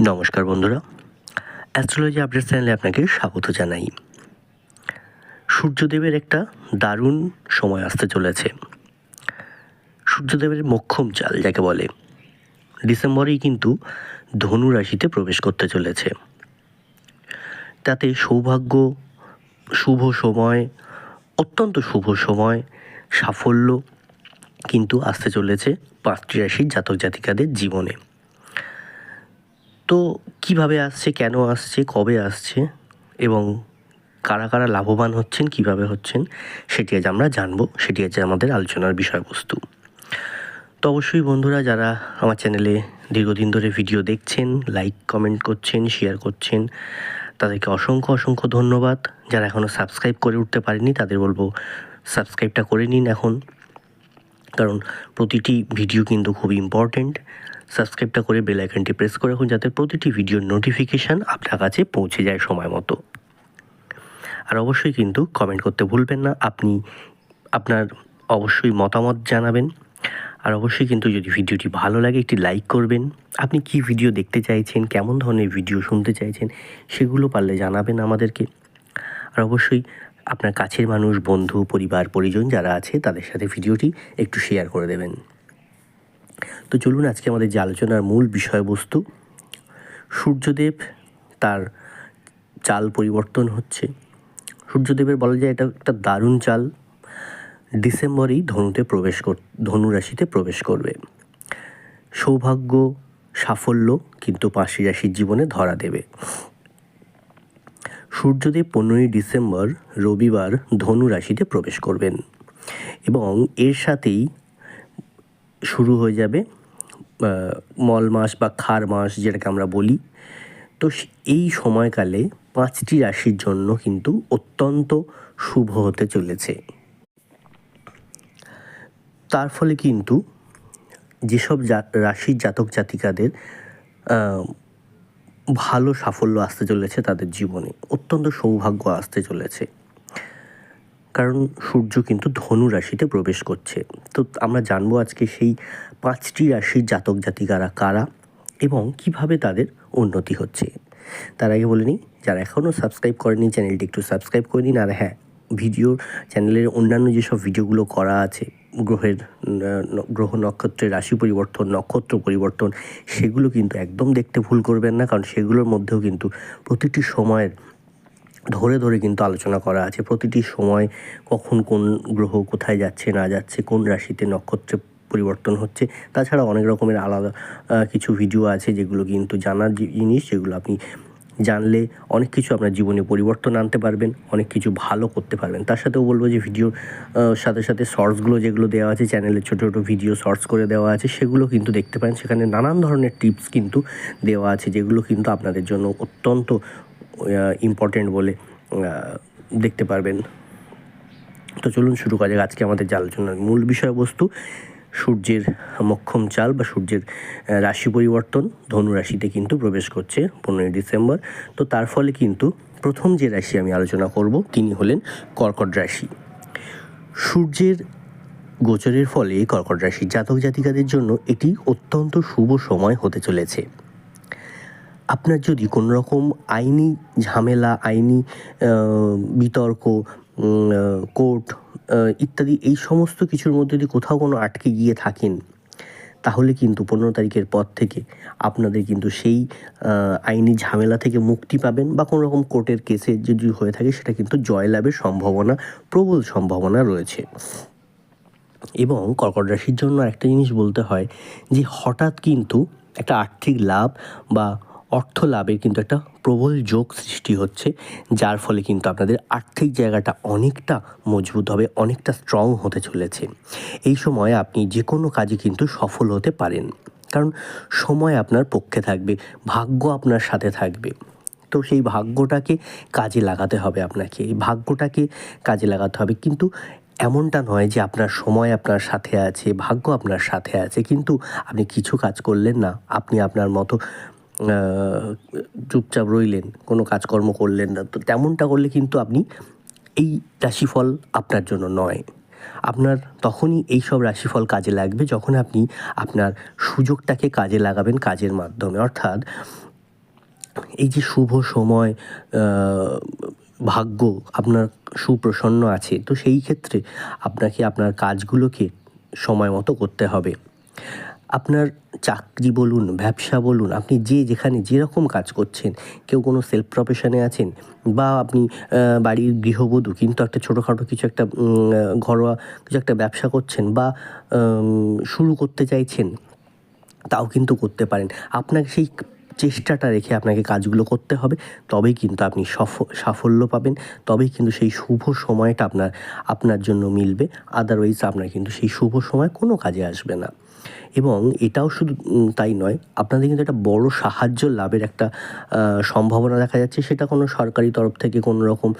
নমস্কার বন্ধুরা। Astrology update চ্যানেলে আপনাকে স্বাগত জানাই। সূর্যদেবের একটা দারুণ সময় আসতে চলেছে। সূর্যদেবের মক্ষম চাল, যাকে বলে, ডিসেম্বরেই কিন্তু ধনু রাশিতে প্রবেশ করতে চলেছে। তাতে সৌভাগ্য, শুভ সময়, অত্যন্ত শুভ সময়, সাফল্য কিন্তু আসতে চলেছে পাঁচটি রাশির জাতক জাতিকাদের জীবনে। তো কীভাবে আসছে, কেন আসছে, কবে আসছে এবং কারা কারা লাভবান হচ্ছেন, কীভাবে হচ্ছেন, সেটি আজ আমরা জানব। সেটি আজ আমাদের আলোচনার বিষয়বস্তু। তো অবশ্যই বন্ধুরা, যারা আমার চ্যানেলে দীর্ঘদিন ধরে ভিডিও দেখছেন, লাইক, কমেন্ট করছেন, শেয়ার করছেন, তাদেরকে অসংখ্য অসংখ্য ধন্যবাদ। যারা এখনও সাবস্ক্রাইব করে উঠতে পারেনি, তাদের বলব সাবস্ক্রাইবটা করে নিন এখন। কারণ প্রতিটি ভিডিও কিন্তু খুব ইম্পর্ট্যান্ট সাবস্ক্রাইবটা করে বেল আইকনটি প্রেস করে রাখুন যাতে প্রতিটি ভিডিওর নোটিফিকেশান আপনার কাছে পৌঁছে যায় সময় মতো। আর অবশ্যই কিন্তু কমেন্ট করতে ভুলবেন না, আপনি আপনার অবশ্যই মতামত জানাবেন। আর অবশ্যই কিন্তু যদি ভিডিওটি ভালো লাগে, একটি লাইক করবেন। আপনি কি ভিডিও দেখতে চাইছেন, কেমন ধরনের ভিডিও শুনতে চাইছেন, সেগুলো পারলে জানাবেন আমাদেরকে। আর অবশ্যই আপনার কাছের মানুষ, বন্ধু, পরিবার, পরিজন যারা আছে, তাদের সাথে ভিডিওটি একটু শেয়ার করে দেবেন। তো চলুন আজকে আমাদের যে আলোচনার মূল বিষয়বস্তু, সূর্যদেব তার চাল পরিবর্তন হচ্ছে। সূর্যদেবের বলা যায় এটা একটা দারুণ চাল। ডিসেম্বরেই ধনুতে প্রবেশ কর, ধনু রাশিতে প্রবেশ করবে। সৌভাগ্য, সাফল্য কিন্তু পাঁচটি রাশির জীবনে ধরা দেবে। সূর্যদেব পনেরোই ডিসেম্বর রবিবার ধনু রাশিতে প্রবেশ করবেন এবং এর সাথেই শুরু হয়ে যাবে মল মাস বা খার মাস যেটাকে আমরা বলি। তো এই সময়কালে পাঁচটি রাশির জন্য কিন্তু অত্যন্ত শুভ হতে চলেছে। তার ফলে কিন্তু যেসব রাশির জাতক জাতিকাদের ভালো সাফল্য আসতে চলেছে তাদের জীবনে। অত্যন্ত সৌভাগ্য আসতে চলেছে। কারণ সূর্য কিন্তু ধনু রাশিতে প্রবেশ করছে। তো আমরা জানব আজকে সেই পাঁচটি রাশির জাতক জাতিকারা কারা এবং কীভাবে তাদের উন্নতি হচ্ছে। তার আগে বলে নিই, যারা এখনও সাবস্ক্রাইব করেনি, চ্যানেলটি একটু সাবস্ক্রাইব করে নিন। আর হ্যাঁ ভিডিও চ্যানেলের অন্যান্য যেসব ভিডিওগুলো করা আছে, গ্রহের গ্রহ নক্ষত্রের রাশি পরিবর্তন, নক্ষত্র পরিবর্তন, সেগুলো কিন্তু একদম দেখতে ভুল করবেন না, কারণ সেগুলোর মধ্যেও কিন্তু প্রতিটি সময়ের ধরে ধরে কিন্তু আলোচনা করা আছে, প্রতিটি সময় কখন কোন গ্রহ কোথায় যাচ্ছে, না যাচ্ছে, কোন রাশিতে নক্ষত্রে পরিবর্তন হচ্ছে, তাছাড়া অনেক রকমের আলাদা কিছু ভিডিও আছে যেগুলো কিন্তু জানার জিনিস, যেগুলো আপনি জানলে অনেক কিছু আপনার জীবনে পরিবর্তন আনতে পারবেন, অনেক কিছু ভালো করতে পারবেন। তার সাথেও বলব যে ভিডিওর সাথে সাথে শর্টসগুলো যেগুলো দেওয়া আছে চ্যানেলে ছোটো ছোটো ভিডিও শর্টস করে দেওয়া আছে, সেগুলো কিন্তু দেখতে পারেন। সেখানে নানান ধরনের টিপস কিন্তু দেওয়া আছে, যেগুলো কিন্তু আপনাদের জন্য অত্যন্ত ইম্পর্টেন্ট বলে দেখতে পারবেন। তো চলুন শুরু করা যাক। আজকে আমাদের যে আলোচনার মূল বিষয়বস্তু, সূর্যের মক্ষম চাল বা সূর্যের রাশি পরিবর্তন। ধনু রাশিতে কিন্তু প্রবেশ করছে পনেরোই ডিসেম্বর। তো তার ফলে কিন্তু প্রথম যে রাশি আমি আলোচনা করব, তিনি হলেন কর্কট রাশি। সূর্যের গোচরের ফলে কর্কট রাশির জাতক জাতিকাদের জন্য এটি অত্যন্ত শুভ সময় হতে চলেছে। আপনার যদি কোনো রকম আইনি ঝামেলা, আইনি বিতর্ক কোর্ট ইত্যাদি এই সমস্ত কিছুর মধ্যে যদি কোথাও কোনো আটকে গিয়ে থাকেন, তাহলে কিন্তু পনেরো তারিখের পর থেকে আপনাদের কিন্তু সেই আইনি ঝামেলা থেকে মুক্তি পাবেন বা কোনো রকম কোর্টের কেসে যদি হয়ে থাকে সেটা কিন্তু জয়লাভের সম্ভাবনা, প্রবল সম্ভাবনা রয়েছে। এবং কর্কট রাশির জন্য একটা জিনিস বলতে হয় যে হঠাৎ কিন্তু একটা আর্থিক লাভ বা অর্থ লাভের কিন্তু একটা প্রবল যোগ সৃষ্টি হচ্ছে, যার ফলে কিন্তু আপনাদের আর্থিক জায়গাটা অনেকটা মজবুত হবে, অনেকটা স্ট্রং হতে চলেছে। এই সময় আপনি যে কোনো কাজে কিন্তু সফল হতে পারেন। কারণ সময় আপনার পক্ষে থাকবে, ভাগ্য আপনার সাথে থাকবে। তো সেই ভাগ্যটাকে কাজে লাগাতে হবে আপনাকে, এই ভাগ্যটাকে কাজে লাগাতে হবে। কিন্তু এমনটা নয় যে আপনার সময় আপনার সাথে আছে, ভাগ্য আপনার সাথে আছে, কিন্তু আপনি কিছু কাজ করলেন না, আপনি আপনার মতো চুপচাপ রইলেন, কোনো কাজকর্ম করলেন না। তো তেমনটা করলে কিন্তু আপনি এই রাশিফল আপনার জন্য নয়। আপনার তখনই এই সব রাশিফল কাজে লাগবে যখন আপনি আপনার সুযোগটাকে কাজে লাগাবেন কাজের মাধ্যমে। অর্থাৎ এই যে শুভ সময় ভাগ্য আপনার সুপ্রসন্ন আছে, তো সেই ক্ষেত্রে আপনাকে আপনার কাজগুলোকে সময় মতো করতে হবে। আপনার চাকরি বলুন, ব্যবসা বলুন, আপনি যে যেখানে যেরকম কাজ করছেন, কেউ কোনো সেলফ প্রফেশনে আছেন বা আপনি বাড়ির গৃহবধূ কিন্তু একটা ছোটোখাটো কিছু একটা ঘরোয়া কিছু একটা ব্যবসা করছেন বা শুরু করতে চাইছেন, তাও কিন্তু করতে পারেন। আপনাকে সেই চেষ্টাটা রেখে আপনাকে কাজগুলো করতে হবে, তবেই কিন্তু আপনি সাফল্য পাবেন, তবেই কিন্তু সেই শুভ সময়টা আপনার আপনার জন্য মিলবে আদারওয়াইজ আপনার কিন্তু সেই শুভ সময় কোনো কাজে আসবে না। এবং এটাও শুধু তাই নয়, আপনাদের কিন্তু একটা বড় সাহায্য লাভের একটা সম্ভাবনা দেখা যাচ্ছে। সেটা কোনো সরকারি তরফ থেকে কোনো রকম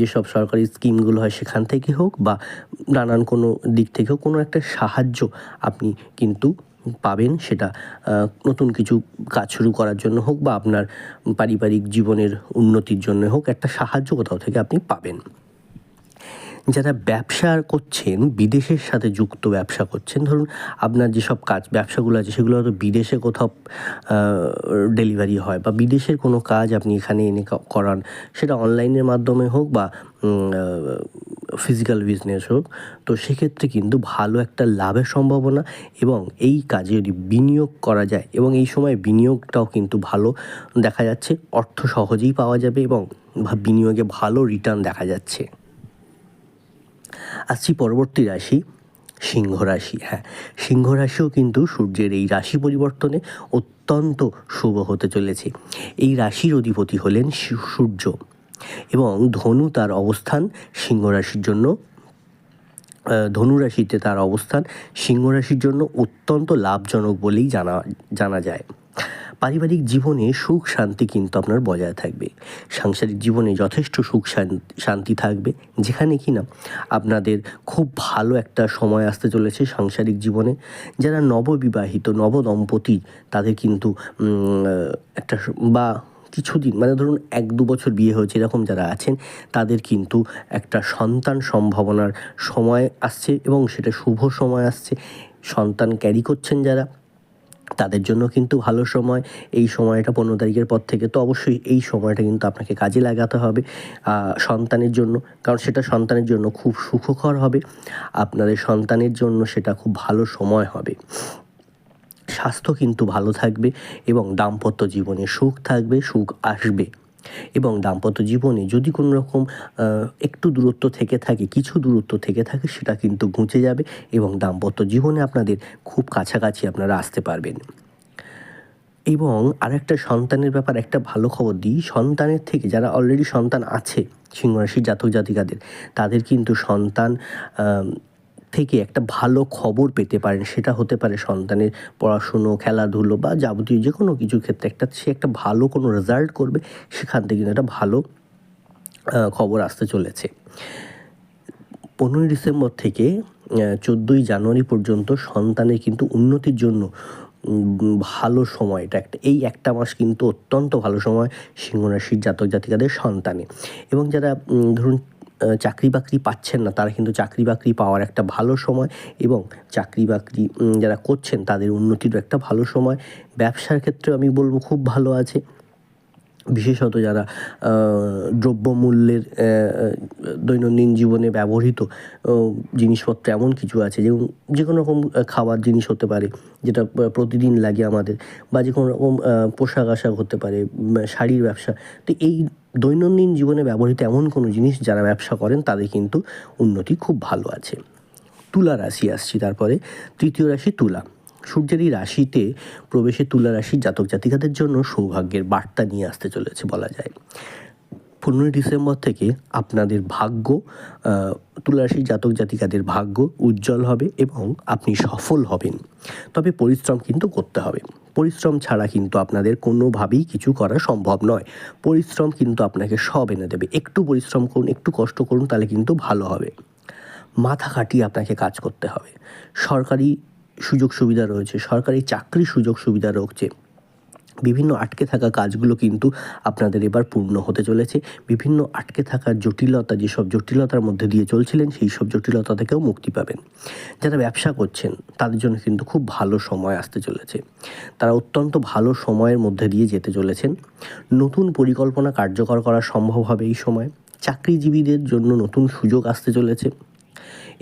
যেসব সরকারি স্কিমগুলো হয় সেখান থেকে হোক বা নানান কোনো দিক থেকেও কোনো একটা সাহায্য আপনি কিন্তু পাবেন সেটা নতুন কিছু কাজ শুরু করার জন্য হোক বা আপনার পারিবারিক জীবনের উন্নতির জন্য হোক, একটা সাহায্য কোথাও থেকে আপনি পাবেন। যারা ব্যবসা করছেন, বিদেশের সাথে যুক্ত ব্যবসা করছেন, ধরুন আপনার যেসব কাজ, ব্যবসাগুলো আছে, সেগুলো হয়তো বিদেশে কোথাও ডেলিভারি হয় বা বিদেশের কোনো কাজ আপনি এখানে এনে করান, সেটা অনলাইনের মাধ্যমে হোক বা ফিজিক্যাল বিজনেস হোক, তো সেক্ষেত্রে কিন্তু ভালো একটা লাভের সম্ভাবনা এবং এই কাজে যদি বিনিয়োগ করা যায় এবং এই সময় বিনিয়োগটাও কিন্তু ভালো দেখা যাচ্ছে, অর্থ সহজেই পাওয়া যাবে এবং বিনিয়োগে ভালো রিটার্ন দেখা যাচ্ছে। আসছি পরবর্তী রাশি সিংহ রাশি। হ্যাঁ সিংহ রাশিও কিন্তু সূর্যের এই রাশি পরিবর্তনে অত্যন্ত শুভ হতে চলেছে। এই রাশির অধিপতি হলেন সূর্য এবং ধনু তার অবস্থান সিংহ রাশির জন্য ধনুরাশিতে তার অবস্থান সিংহ রাশির জন্য অত্যন্ত লাভজনক বলেই জানা জানা যায়। পারিবারিক জীবনে সুখ শান্তি কিন্তু আপনার বজায় থাকবে। সাংসারিক জীবনে যথেষ্ট সুখ শান্তি থাকবে। যেখানে কি না আপনাদের খুব ভালো একটা সময় আসতে চলেছে সাংসারিক জীবনে। যারা নববিবাহিত, নবদম্পতি, তাদের কিন্তু একটা বা কিছুদিন মানে ধরুন এক দু বছর বিয়ে হয়েছে, এরকম যারা আছেন, তাদের কিন্তু একটা সন্তান সম্ভাবনার সময় আসছে এবং সেটা শুভ সময় আসছে। সন্তান ক্যারি করছেন যারা, তাদের জন্য কিন্তু ভালো সময়। এই সময়টা পনেরো তারিখের পর থেকে তো অবশ্যই এই সময়টা কিন্তু আপনাকে কাজে লাগাতে হবে সন্তানের জন্য। কারণ সেটা সন্তানের জন্য খুব সুখকর হবে। আপনাদের সন্তানের জন্য সেটা খুব ভালো সময় হবে। স্বাস্থ্য কিন্তু ভালো থাকবে এবং দাম্পত্য জীবনে সুখ থাকবে, সুখ আসবে। এবং দাম্পত্য জীবনে যদি কোনো রকম একটু দূরত্ব থেকে থাকে, কিছু দূরত্ব থেকে থাকে, সেটা কিন্তু ঘুঁচে যাবে এবং দাম্পত্য জীবনে আপনাদের খুব কাছাকাছি আপনারা আসতে পারবেন। এবং আরেকটা সন্তানের ব্যাপার, একটা ভালো খবর দিই। সন্তানের থেকে যারা অলরেডি সন্তান আছে, সিংহরাশির জাতক জাতিকাদের তাদের কিন্তু সন্তান থেকে একটা ভালো খবর পেতে পারেন। সেটা হতে পারে সন্তানের পড়াশুনো, খেলাধুলো বা যাবতীয় যে কোনো কিছু ক্ষেত্রে একটা, সে একটা ভালো কোনো রেজাল্ট করবে, সেখান থেকে কিন্তু একটা ভালো খবর আসতে চলেছে। পনেরোই ডিসেম্বর থেকে চোদ্দোই জানুয়ারি পর্যন্ত সন্তানের কিন্তু উন্নতির জন্য ভালো সময় এটা একটা, এই একটা মাস কিন্তু অত্যন্ত ভালো সময় সিংহরাশির জাতক জাতিকাদের সন্তানে এবং যারা ধরুন চাকরি বাকরি পাচ্ছেন না, তারা কিন্তু চাকরি বাকরি পাওয়ার একটা ভালো সময় এবং চাকরি বাকরি যারা করছেন তাদের উন্নতিরও একটা ভালো সময়। ব্যবসার ক্ষেত্রে আমি বলব খুব ভালো আছে। বিশেষত যারা দ্রব্যমূল্যের দৈনন্দিন জীবনে ব্যবহৃত জিনিসপত্র এমন কিছু আছে যেমন যে কোনো রকম খাবার জিনিস হতে পারে, যেটা প্রতিদিন লাগে আমাদের, বা যে কোনো রকম পোশাক আশাক হতে পারে শাড়ির ব্যবসা, তো এই দৈনন্দিন জীবনে ব্যবহৃত এমন কোনো জিনিস যারা ব্যবসা করেন, তাদের কিন্তু উন্নতি খুব ভালো আছে। তুলা রাশি আসছি তারপরে, তৃতীয় রাশি তুলা। সূর্যের এই রাশিতে প্রবেশে তুলা রাশির জাতক জাতিকাদের জন্য সৌভাগ্যের বার্তা নিয়ে আসতে চলেছে বলা যায়। পনেরোই ডিসেম্বর থেকে আপনাদের ভাগ্য তুলারাশির জাতক জাতিকাদের ভাগ্য উজ্জ্বল হবে এবং আপনি সফল হবেন। তবে পরিশ্রম কিন্তু করতে হবে। পরিশ্রম ছাড়া কিন্তু আপনাদের কোনোভাবেই কিছু করা সম্ভব নয়। পরিশ্রম কিন্তু আপনাকে সব এনে দেবে। একটু পরিশ্রম করুন, একটু কষ্ট করুন, তাহলে কিন্তু ভালো হবে। মাথা খাটিয়ে আপনাকে কাজ করতে হবে। সরকারি সুযোগ সুবিধা রয়েছে, সরকারি চাকরির সুযোগ সুবিধা রয়েছে। বিভিন্ন আটকে থাকা কাজগুলো কিন্তু আপনাদের এবার পূর্ণ হতে চলেছে। বিভিন্ন আটকে থাকা জটিলতা, যেসব জটিলতার মধ্যে দিয়ে চলছিলেন, সেই সব জটিলতা থেকেও মুক্তি পাবেন। যারা ব্যবসা করছেন, তাদের জন্য কিন্তু খুব ভালো সময় আসতে চলেছে। তারা অত্যন্ত ভালো সময়ের মধ্যে দিয়ে যেতে চলেছেন। নতুন পরিকল্পনা কার্যকর করা সম্ভব হবে এই সময়। চাকরিজীবীদের জন্য নতুন সুযোগ আসতে চলেছে।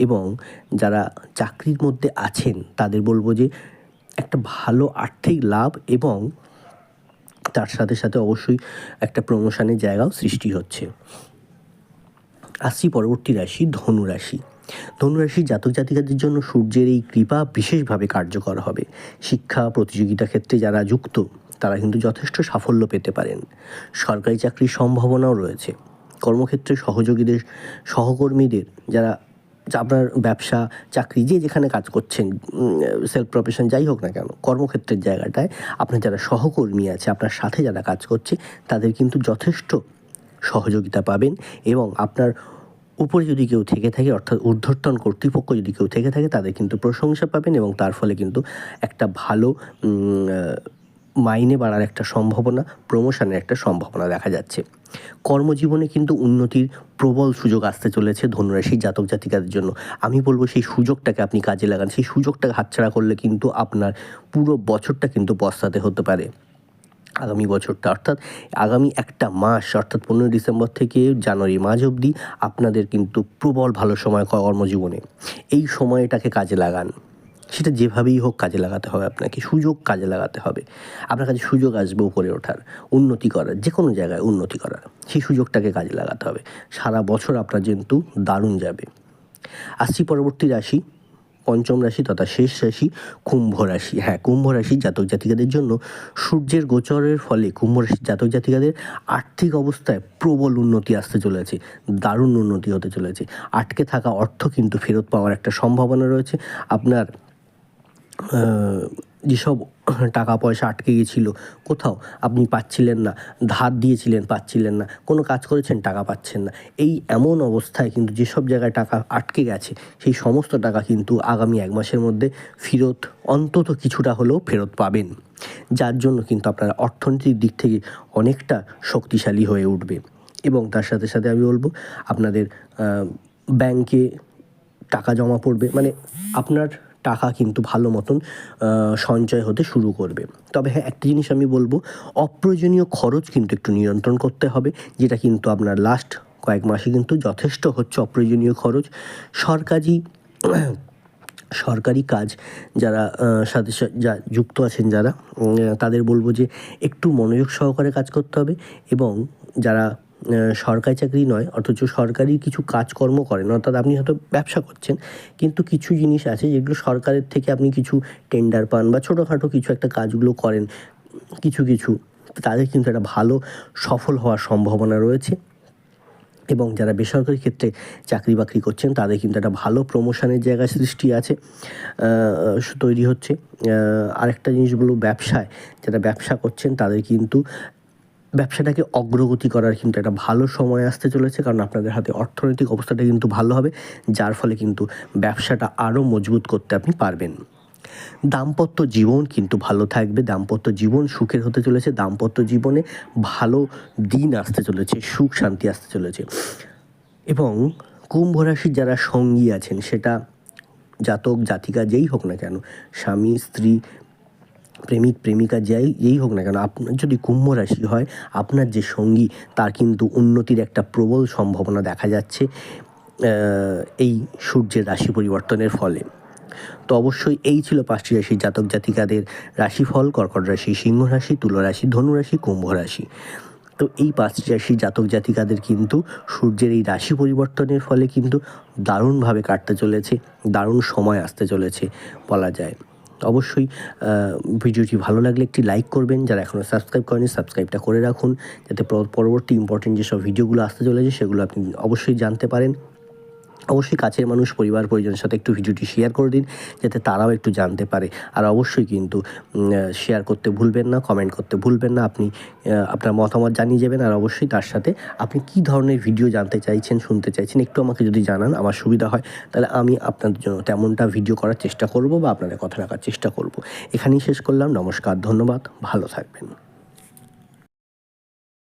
এবং যারা চাকরির মধ্যে আছেন, তাদের বলব যে একটা ভালো আর্থিক লাভ এবং তার সাথে সাথে অবশ্যই একটা প্রমোশনের জায়গাও সৃষ্টি হচ্ছে। আসছি পরবর্তী রাশি, ধনু রাশি। ধনুরাশির জাতক জাতিকাদের জন্য সূর্যের এই কৃপা বিশেষভাবে কার্যকর হবে। শিক্ষা, প্রতিযোগিতা ক্ষেত্রে যারা যুক্ত, তারা কিন্তু যথেষ্ট সাফল্য পেতে পারেন। সরকারি চাকরির সম্ভাবনাও রয়েছে। কর্মক্ষেত্রে সহযোগীদের, সহকর্মীদের, যারা আপনার ব্যবসা, চাকরি, যে যেখানে কাজ করছেন সেলফ প্রফেশন যাই হোক না কেন, কর্মক্ষেত্রের জায়গাটায় আপনার যারা সহকর্মী আছে, আপনার সাথে যারা কাজ করছে, তাদের কিন্তু যথেষ্ট সহযোগিতা পাবেন এবং আপনার উপরে যদি কেউ থেকে থাকে, অর্থাৎ ঊর্ধ্বতন কর্তৃপক্ষ যদি কেউ থেকে থাকে, তাদের কিন্তু প্রশংসা পাবেন এবং তার ফলে কিন্তু একটা ভালো মাইনে বাড়ার একটা সম্ভাবনা প্রমোশনের একটা সম্ভাবনা দেখা যাচ্ছে। কর্মজীবনে কিন্তু উন্নতির প্রবল সুযোগ আসতে চলেছে ধনুরাশি জাতক জাতিকাদের জন্য। আমি বলব সেই সুযোগটাকে আপনি কাজে লাগান। সেই সুযোগটাকে হাতছাড়া করলে কিন্তু আপনার পুরো বছরটা কিন্তু পস্তাতে হতে পারে। আগামী বছরটা অর্থাৎ আগামী একটা মাস অর্থাৎ পনেরোই ডিসেম্বর থেকে জানুয়ারি মাঝ অবধি আপনাদের কিন্তু প্রবল ভালো সময় কর্মজীবনে। এই সময়টাকে কাজে লাগান। সেটা যেভাবেই হোক কাজে লাগাতে হবে আপনাকে, সুযোগ কাজে লাগাতে হবে। আপনার কাছে সুযোগ আসবে উপরে ওঠার, উন্নতি করার যে কোনো জায়গায় উন্নতি করার, সেই সুযোগটাকে কাজে লাগাতে হবে। সারা বছর আপনার কিন্তু দারুণ যাবে। আসছি পরবর্তী রাশি, পঞ্চম রাশি তথা শেষ রাশি, কুম্ভ রাশি। হ্যাঁ কুম্ভ রাশি জাতক জাতিকাদের জন্য সূর্যের গোচরের ফলে কুম্ভ রাশির জাতক জাতিকাদের আর্থিক অবস্থায় প্রবল উন্নতি আসতে চলেছে, দারুণ উন্নতি হতে চলেছে। আটকে থাকা অর্থ কিন্তু ফেরত পাওয়ার একটা সম্ভাবনা রয়েছে। আপনার যেসব টাকা পয়সা আটকে গেছিল কোথাও আপনি পাচ্ছিলেন না, ধার দিয়েছিলেন, পাচ্ছিলেন না, কোনো কাজ করেছেন, টাকা পাচ্ছেন না। এই এমন অবস্থায় কিন্তু যেসব জায়গায় টাকা আটকে গেছে, সেই সমস্ত টাকা কিন্তু আগামী এক মাসের মধ্যে ফেরত, অন্তত কিছুটা হলেও ফেরত পাবেন। যার জন্য কিন্তু আপনার অর্থনৈতিক দিক থেকে অনেকটা শক্তিশালী হয়ে উঠবে। এবং তার সাথে সাথে আমি বলব, আপনাদের ব্যাংকে টাকা জমা পড়বে। মানে আপনার টাকা কিন্তু ভালো মতন সঞ্চয় হতে শুরু করবে। তবে হ্যাঁ একটা জিনিস আমি বলব, অপ্রয়োজনীয় খরচ কিন্তু একটু নিয়ন্ত্রণ করতে হবে, যেটা কিন্তু আপনার লাস্ট কয়েক মাসে কিন্তু যথেষ্ট হচ্ছে অপ্রয়োজনীয় খরচ। সরকারি সরকারি কাজ যারা সাথে যা, যুক্ত আছেন যারা তাদের বলব যে একটু মনোযোগ সহকারে কাজ করতে হবে এবং যারা সরকারি চাকরি নয়, অথচ সরকারি কিছু কাজকর্ম করেন। অর্থাৎ আপনি হয়তো ব্যবসা করছেন, কিন্তু কিছু জিনিস আছে যেগুলো সরকারের থেকে আপনি কিছু টেন্ডার পান বা ছোটোখাটো কিছু একটা কাজগুলো করেন, কিছু কিছু। তাদের কিন্তু একটা ভালো সফল হওয়ার সম্ভাবনা রয়েছে। এবং যারা বেসরকারি ক্ষেত্রে চাকরি বাকরি করছেন, তাদের কিন্তু একটা ভালো প্রমোশনের জায়গা সৃষ্টি আছে তৈরি হচ্ছে। আরেকটা জিনিসগুলো ব্যবসায়। যারা ব্যবসা করছেন, তাদের কিন্তু ব্যবসাটাকে অগ্রগতি করার কিন্তু একটা ভালো সময় আসতে চলেছে, কারণ আপনাদের হাতে অর্থনৈতিক অবস্থাটা কিন্তু ভালো হবে, যার ফলে কিন্তু ব্যবসাটা আরও মজবুত করতে আপনি পারবেন। দাম্পত্য জীবন কিন্তু ভালো থাকবে, দাম্পত্য জীবন সুখের হতে চলেছে, দাম্পত্য জীবনে ভালো দিন আসতে চলেছে, সুখ শান্তি আসতে চলেছে। এবং কুম্ভ রাশির যারা সঙ্গী আছেন, সেটা জাতক, জাতিকা, যেই হোক না কেন, স্বামী, স্ত্রী প্রেমিক, প্রেমিকা যাই, যেই হোক না কেন, আপনার যদি কুম্ভ রাশি হয়, আপনার যে সঙ্গী, তার কিন্তু উন্নতির একটা প্রবল সম্ভাবনা দেখা যাচ্ছে এই সূর্যের রাশি পরিবর্তনের ফলে। তো অবশ্যই এই ছিল পাঁচটি রাশি, জাতক জাতিকাদের রাশিফল, কর্কট রাশি, সিংহ রাশি, তুল ধনুরাশি ধনু কুম্ভ রাশি। তো এই পাঁচটি রাশি, জাতক জাতিকাদের কিন্তু সূর্যের এই রাশি পরিবর্তনের ফলে কিন্তু দারুণভাবে কাটতে চলেছে, দারুণ সময় আসতে চলেছে বলা যায়। অবশ্যই ভিডিওটি ভালো লাগলে একটি লাইক করবেন। যারা এখনও সাবস্ক্রাইব করেনি সাবস্ক্রাইবটা করে রাখুন। যাতে পরবর্তী ইম্পর্টেন্ট যেসব ভিডিওগুলো আসতে চলেছে, সেগুলো আপনি অবশ্যই জানতে পারেন। অবশ্যই কাছের মানুষ, পরিবার, পরিজনের সাথে একটু ভিডিওটি শেয়ার করে দিন, যাতে তারাও একটু জানতে পারে। আর অবশ্যই কিন্তু শেয়ার করতে ভুলবেন না কমেন্ট করতে ভুলবেন না, আপনি আপনার মতামত জানিয়ে যাবেন। আর অবশ্যই তার সাথে আপনি কী ধরনের ভিডিও জানতে চাইছেন, শুনতে চাইছেন, একটু আমাকে যদি জানান, আমার সুবিধা হয়, তাহলে আমি আপনাদের জন্য তেমনটা ভিডিও করার চেষ্টা করব বা আপনাদের কথা রাখার চেষ্টা করব। এখানেই শেষ করলাম, নমস্কার, ধন্যবাদ, ভালো থাকবেন।